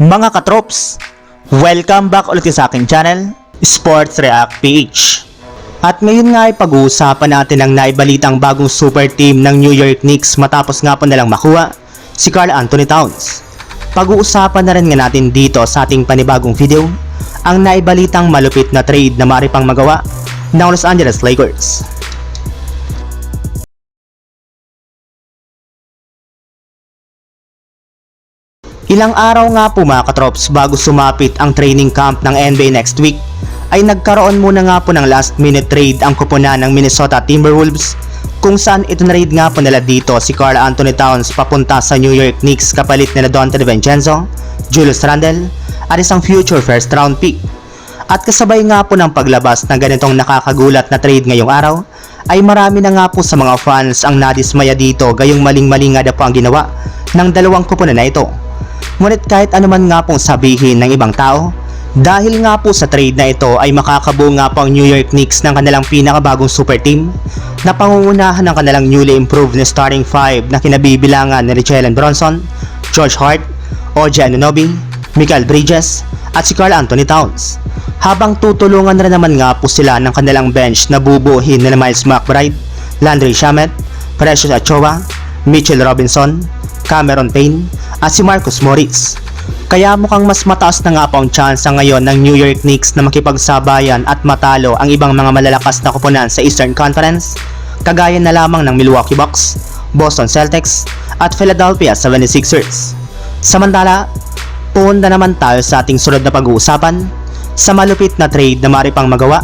Mga katrops, welcome back ulit sa aking channel, Sports React PH. At ngayon nga ay pag-uusapan natin ang naibalitang bagong super team ng New York Knicks matapos nga po nalang makuha si Carl Anthony Towns. Pag-uusapan na rin nga natin dito sa ating panibagong video ang naibalitang malupit na trade na maaari pang magawa ng Los Angeles Lakers. Ilang araw nga po mga katrops bago sumapit ang training camp ng NBA next week ay nagkaroon muna nga po ng last minute trade ang kupunan ng Minnesota Timberwolves kung saan itinrade nga po nila dito si Carl Anthony Towns papunta sa New York Knicks kapalit nila Donte DiVincenzo, Julius Randle at isang future first round pick. At kasabay nga po ng paglabas ng ganitong nakakagulat na trade ngayong araw ay marami na nga po sa mga fans ang nadismaya dito gayong maling-mali nga na po ang ginawa ng dalawang kupunan na ito. Ngunit kahit anuman nga pong sabihin ng ibang tao, dahil nga po sa trade na ito ay makakabuo nga po ang New York Knicks ng kanilang pinakabagong super team na pangungunahan ng kanilang newly improved na starting five na kinabibilangan ni Jalen Bronson, George Hart, OJ Anunoby, Michael Bridges at si Carl Anthony Towns. Habang tutulungan rin naman nga po sila ng kanilang bench na bubuhin nila Miles McBride, Landry Shamet, Precious Achoa, Mitchell Robinson, Cameron Payne at si Marcus Morris. Kaya mukhang mas mataas na nga po ang chance ngayon ng New York Knicks na makipagsabayan at matalo ang ibang mga malalakas na kupunan sa Eastern Conference, kagaya na lamang ng Milwaukee Bucks, Boston Celtics at Philadelphia 76ers. Samantala, punta naman tayo sa ating sunod na pag-uusapan sa malupit na trade na maaari pang magawa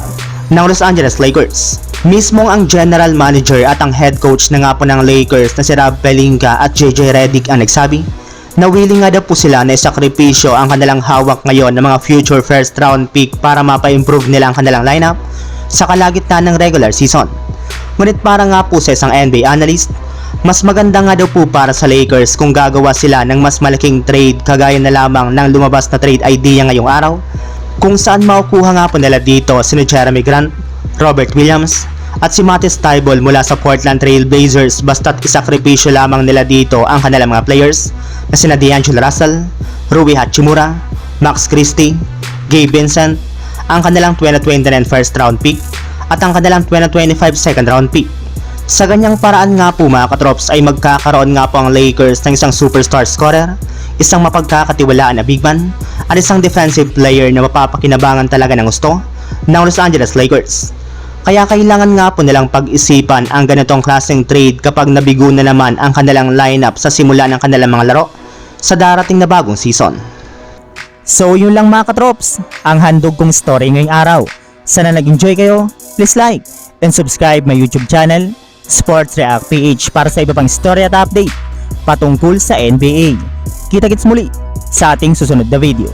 ng Los Angeles Lakers. Mismong ang general manager at ang head coach na nga po ng Lakers na si Rob Pelinka at JJ Redick ang nagsabi na willing nga daw po sila na isakripisyo ang kanilang hawak ngayon ng mga future first round pick para mapa-improve nila ang kanilang lineup sa kalagitnaan ng regular season. Ngunit para nga po sa isang NBA analyst, mas maganda nga daw po para sa Lakers kung gagawa sila ng mas malaking trade kagaya na lamang ng lumabas na trade idea ngayong araw kung saan makukuha nga po nila dito sino Jeremy Grant, Robert Williams at si Mattis Tybal mula sa Portland Trail Blazers basta't isakripisyo lamang nila dito ang kanilang mga players na sina D'Angelo Russell, Rui Hachimura, Max Christie, Gabe Vincent, ang kanilang 2029 first round pick at ang kanilang 2025 second round pick. Sa ganyang paraan nga po mga katrops ay magkakaroon nga po ang Lakers ng isang superstar scorer, isang mapagkakatiwalaan na big man, at isang defensive player na mapapakinabangan talaga ng gusto ng Los Angeles Lakers. Kaya kailangan nga po nilang pag-isipan ang ganitong klaseng trade kapag nabigo na naman ang kanilang lineup sa simula ng kanilang mga laro sa darating na bagong season. So yun lang mga katrops, ang handog kong story ngayong araw. Sana nag-enjoy kayo, please like and subscribe my YouTube channel, Sports React PH para sa iba pang story at update patungkol sa NBA. Kita-kits muli sa ating susunod na video.